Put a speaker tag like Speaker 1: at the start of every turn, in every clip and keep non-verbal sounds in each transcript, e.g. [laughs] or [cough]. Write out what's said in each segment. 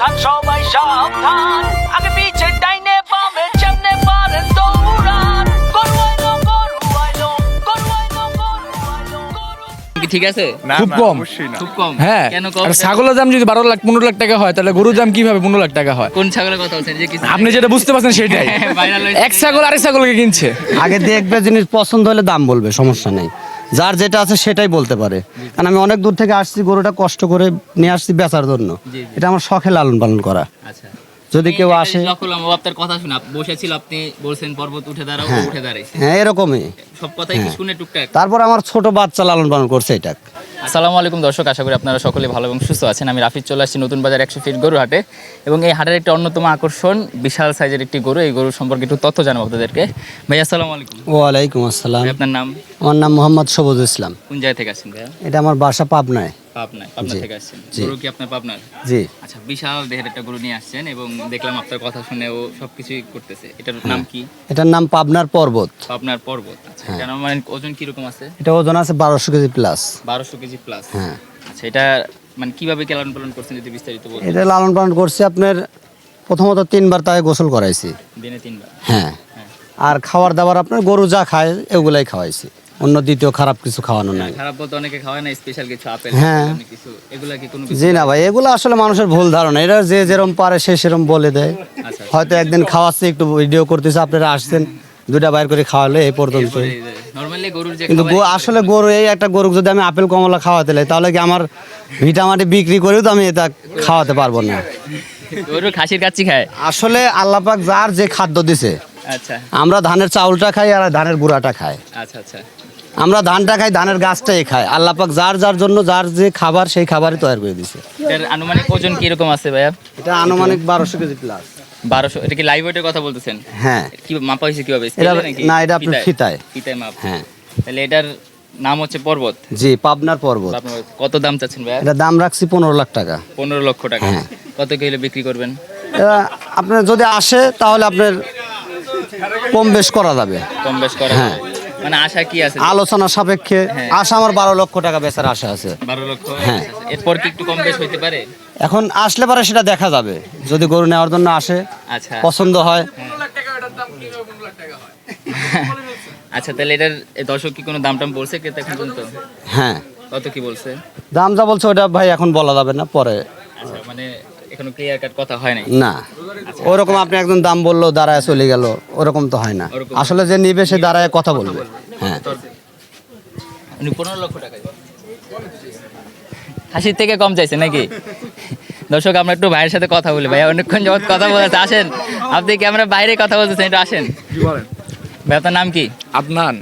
Speaker 1: সাবধান সবাই সাবধান। আগে পিছে ডাইনে বামে যেমনে পারেন দৌড়ান।
Speaker 2: ঠিক আছে?
Speaker 3: খুব কম।
Speaker 2: খুব কম?
Speaker 3: হ্যাঁ
Speaker 2: কেন কম?
Speaker 3: ছাগলের দাম যদি বারো লাখ পনেরো লাখ টাকা হয় তাহলে গরুর দাম কীভাবে পনেরো লাখ টাকা হয়?
Speaker 2: কোন ছাগলের কথা বলছেন? যে
Speaker 3: আপনি যেটা বুঝতে পারছেন সেটাই। [laughs] এক ছাগল আরেক ছাগলকে কিনছে।
Speaker 4: আগে দেখবে জিনিস পছন্দ হলে দাম বলবে সমস্যা নেই। যার যেটা আছে সেটাই বলতে পারে। কারণ আমি অনেক দূর থেকে আসছি গরুটা কষ্ট করে নিয়ে আসছি বেচার জন্য। এটা আমার শখে লালন পালন করা।
Speaker 2: আচ্ছা।
Speaker 4: যদি কেউ আসে
Speaker 2: আপনার কথা শুনে আপ- বসেছিল আপনি বলছেন পর্বত উঠে দাঁড়াও উঠে দাঁড়াইছে।
Speaker 4: হ্যাঁ এরকমই।
Speaker 2: সব কথাই শুনে টুকটাক?
Speaker 4: তারপর আমার ছোট বাচ্চা লালন পালন করছে এটা।
Speaker 2: আসসালামু আলাইকুম দর্শক আশা করি আপনারা সকলে ভালো এবং সুস্থ আছেন। আমি রাফিজ চলে আসছি নতুন বাজার একশো ফিট গরু হাটে। এবং এই হাটের একটি অন্যতম আকর্ষণ বিশাল সাইজের একটি গরু। এই গরু সম্পর্কে একটু তথ্য জানাব আপনাদেরকে। ভাই আসসালামু আলাইকুম।
Speaker 4: ওয়ালাইকুম আসসালাম।
Speaker 2: আপনার নাম?
Speaker 4: আমার নাম মোহাম্মদ সবুজ ইসলাম।
Speaker 2: কোন জায়গা থেকে আসছেন ভাইয়া?
Speaker 4: এটা আমার বাসা পাবনায়।
Speaker 2: পাবনায় পাবনা থেকে আসছেন। গরু কি আপনার পাবনার?
Speaker 4: জি।
Speaker 2: আচ্ছা বিশাল দেহের একটা গরু নিয়ে আসছেন এবং দেখলাম আপনার কথা শুনে ও সবকিছুই করতেছে। এটার নাম কি?
Speaker 4: এটার নাম পাবনার পর্বত।
Speaker 2: পাবনার পর্বত আচ্ছা।
Speaker 4: হ্যাঁ।
Speaker 2: কেন মানে ওজন কীরকম আছে?
Speaker 4: এটা ওজন আছে বারোশো কেজি প্লাস
Speaker 2: বারোশো কেজি প্লাস
Speaker 4: হ্যাঁ।
Speaker 2: আচ্ছা এটা মানে কীভাবে কি লালন পালন করছেন যদি বিস্তারিত বলতেন
Speaker 4: এটা লালন পালন করছি আপনার প্রথমত তিনবার তাকে গোসল করাইছি।
Speaker 2: দিনে তিনবার?
Speaker 4: হ্যাঁ।
Speaker 2: হ্যাঁ।
Speaker 4: আর খাওয়ার দাবার আপনার গরু যা খায় এগুলাই খাওয়াইছি। অন্য দ্বিতীয় খারাপ কিছু খাওয়ানো নাই।
Speaker 2: খারাপ বলতে অনেকে খাওয়ায় না স্পেশাল কিছু আপেল
Speaker 4: হ্যাঁ।
Speaker 2: কিছু এগুলা কি কোনো
Speaker 4: জি না ভাই এগুলো আসলে মানুষের ভুল ধারণা। এটা যে যেরকম পারে সে সেরকম বলে দেয়।
Speaker 2: আচ্ছা।
Speaker 4: হয়তো একদিন খাওয়াচ্ছে একটু ভিডিও করতেছে আপনারা আসছেন দুইটা বাইর করে খাওয়ালে এই পর্যন্ত কিন্তু আসলে গরু এই একটা গরু যদি আমি আপেল কমলা খাওয়াতে লাই তাহলে কি আমার ভিটামাটি বিক্রি করেও তো আমি এটা খাওয়াতে পারব না?
Speaker 2: গরুর খাসির কাচ্চি খায়?
Speaker 4: আসলে আল্লাপাক যার যে খাদ্য দিছে
Speaker 2: আচ্ছা।
Speaker 4: আমরা ধানের চাউলটা খাই আর ধানের গুঁড়াটা খাই
Speaker 2: আচ্ছা আচ্ছা।
Speaker 4: আমরা ধানটা খাই ধানের গাছটাই খাই। আল্লাপাক যার যার জন্য যার যে খাবার সেই খাবারই তৈরি করে দিছে।
Speaker 2: এটার আনুমানিক ওজন কীরকম আছে ভাইয়া?
Speaker 4: এটা আনুমানিক বারোশো কেজি প্লাস
Speaker 2: বারোশো এটা কি লাইভ ওয়েটের কথা বলতেছেন?
Speaker 4: হ্যাঁ।
Speaker 2: কি মাপা হয়েছে কীভাবে?
Speaker 4: না, এটা আপনার ফিতায়।
Speaker 2: ফিতায়। মাপ।
Speaker 4: হ্যাঁ।
Speaker 2: তাহলে এটার নাম হচ্ছে পর্বত?
Speaker 4: জি পাবনার পর্বত।
Speaker 2: কত দাম চাচ্ছেন ভাইয়া?
Speaker 4: এটা দাম রাখছি পনেরো লাখ টাকা।
Speaker 2: পনেরো লক্ষ টাকা।
Speaker 4: হ্যাঁ।
Speaker 2: কত কিলো বিক্রি করবেন?
Speaker 4: আপনার যদি আসে তাহলে আপনার কম বেশ করা যাবে।
Speaker 2: কম বেশ করা
Speaker 4: হ্যাঁ।
Speaker 2: মানে আশা কি আছে?
Speaker 4: আলোচনা সাপেক্ষে
Speaker 2: হ্যাঁ।
Speaker 4: আশা আমার বারো লক্ষ টাকা বেচার আশা আছে।
Speaker 2: বারো লক্ষ?
Speaker 4: হ্যাঁ।
Speaker 2: এরপর কি একটু কম বেশ হইতে পারে?
Speaker 4: এখন আসলে পরে সেটা দেখা যাবে। যদি গরু নেওয়ার জন্য আসে
Speaker 2: আচ্ছা।
Speaker 4: পছন্দ হয়। [laughs]
Speaker 2: আচ্ছা তাহলে এটার দর্শক কি কোনো দাম টাম বলছে ক্রেতা এখন পর্যন্ত?
Speaker 4: হ্যাঁ।
Speaker 2: কত কি বলছে?
Speaker 4: দাম যা বলছে ওটা ভাই এখন বলা যাবে না পরে।
Speaker 2: আচ্ছা মানে এখনও ক্লিয়ার কাট কথা হয় নাই?
Speaker 4: না। ওরকম আপনি একজন দাম বলল দাঁড়ায় চলে গেল ওরকম তো হয় না। আসলে যে নিবে সে দাঁড়ায় কথা বলবে। হ্যাঁ।
Speaker 2: উনি পনেরো লক্ষ টাকা হাসির থেকে কম চাইছে নাকি? দর্শক আমরা একটু ভাইয়ের সাথে কথা বলি। ভাই অনেকক্ষণ যাবত কথা বলেছে আসেন। আপনি কি আমরা বাইরে কথা বলতেছেন? একটু আসেন। ভাই আপনার নাম কি?
Speaker 3: আপনার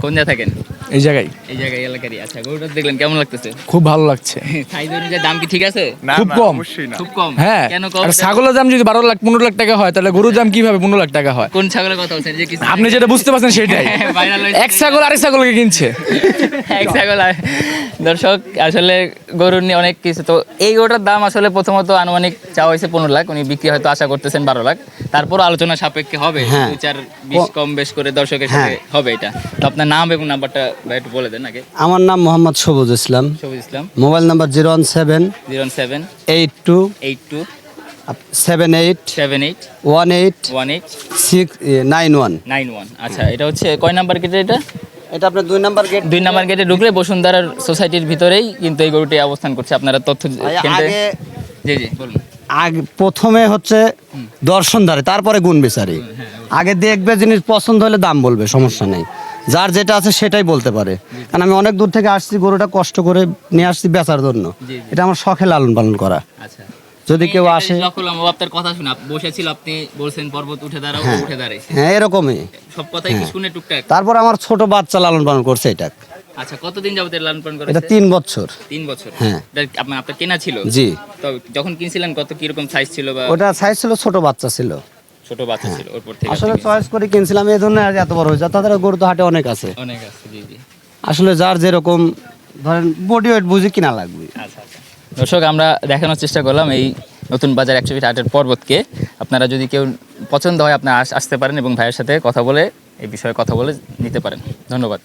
Speaker 2: কোন জায়গায় থাকেন?
Speaker 3: এই জায়গায়?
Speaker 2: এই জায়গায় এলাকারই। আচ্ছা গরুটা দেখলেন কেমন লাগতেছে?
Speaker 3: খুব ভালো লাগছে।
Speaker 2: সাইজ অনুযায়ী দাম কি ঠিক আছে?
Speaker 3: খুব কম।
Speaker 2: খুব কম?
Speaker 3: হ্যাঁ।
Speaker 2: কেন কম?
Speaker 3: আর ছাগলের দাম যদি বারো লাখ পনেরো লাখ টাকা হয় তাহলে গরুর দাম কীভাবে পনেরো লাখ টাকা হয়?
Speaker 2: কোন ছাগলের কথা বলছেন? যে কি
Speaker 3: আপনি যেটা বুঝতে পারছেন সেটাই। এক ছাগল আরেক ছাগলকে কিনছে।
Speaker 2: এক ছাগল আর- দর্শক আসলে গরুর নিয়ে অনেক কিছু। তো এই গরুটার দাম আসলে প্রথমত আনুমানিক চাওয়া হয়েছে পনেরো লাখ উনি বিক্রি হয়তো আশা করতেছেন বারো লাখ। তারপর আলোচনা সাপেক্ষে হবে
Speaker 4: হ্যাঁ।
Speaker 2: চার বিশ কম বেশ করে দর্শকের সাথে হবে এটা। তো আপনার নাম এবং নাম্বারটা একটু বলে দেন আগে।
Speaker 4: আমার নাম Mohammad Sabuj Islam.
Speaker 2: Sabuj Islam.
Speaker 4: Mobile number zero one seven
Speaker 2: zero one seven
Speaker 4: eight two
Speaker 2: eight two
Speaker 4: seven eight
Speaker 2: seven eight
Speaker 4: one eight
Speaker 2: one eight
Speaker 4: six nine one.
Speaker 2: Nine one. আচ্ছা এটা হচ্ছে কয় নাম্বার গেটে এটা?
Speaker 4: এটা আপনার দুই number gate
Speaker 2: দুই নাম্বার গেটে ঢুকলে বসুন্ধরার সোসাইটির ভিতরেই কিন্তু এই গরুটি অবস্থান করছে। আপনারা তথ্য
Speaker 4: আগে
Speaker 2: জি জি বলুন।
Speaker 4: আগে প্রথমে হচ্ছে দর্শনধারে তারপরে গুণ বিচারি। আগে দেখবে জিনিস পছন্দ হলে দাম বলবে সমস্যা নেই। যার যেটা আছে সেটাই বলতে পারে। কারণ আমি অনেক দূর থেকে আসছি গরুটা কষ্ট করে নিয়ে আসছি বেচার জন্য। এটা আমার শখে লালন পালন করা।
Speaker 2: আচ্ছা।
Speaker 4: যদি কেউ আসে
Speaker 2: আপনার কথা শুনে বসেছিল আপনি বলছেন পর্বত উঠে দাঁড়াও উঠে দাঁড়াইছে।
Speaker 4: হ্যাঁ এরকমই।
Speaker 2: সব কথাই কি শুনে টুকটাক?
Speaker 4: তারপর আমার ছোট বাচ্চা লালন পালন করছে এটা।
Speaker 2: আচ্ছা কতদিন যাবত এর লালন পালন
Speaker 4: এটা
Speaker 2: করেছে
Speaker 4: তিন বছর।
Speaker 2: তিন বছর।
Speaker 4: হ্যাঁ।
Speaker 2: এটা আপনার আপনার কেনা ছিল?
Speaker 4: জি।
Speaker 2: তো যখন কিনছিলেন কত কীরকম সাইজ ছিল বা
Speaker 4: ওটা সাইজ ছিল ছোট বাচ্চা ছিল।
Speaker 2: ছোট বাচ্চা ছিল ওর থেকে
Speaker 4: আসলে চয়েস করে কিনছিলাম এই জন্য এত বড় হয়েছে। তাদের গরু তো হাটে অনেক আছে।
Speaker 2: অনেক আছে জি জি।
Speaker 4: আসলে যার যেরকম ধরেন বডি ওয়েট বুঝে কিনা লাগবে।
Speaker 2: আচ্ছা আচ্ছা। দর্শক, আমরা দেখানোর চেষ্টা করলাম এই নতুন বাজার একশো ফিট আটের পর্বতকে। আপনারা যদি কেউ পছন্দ হয়, আপনারা আসতে পারেন এবং ভাইয়ের সাথে কথা বলে, এই বিষয়ে কথা বলে নিতে পারেন। ধন্যবাদ।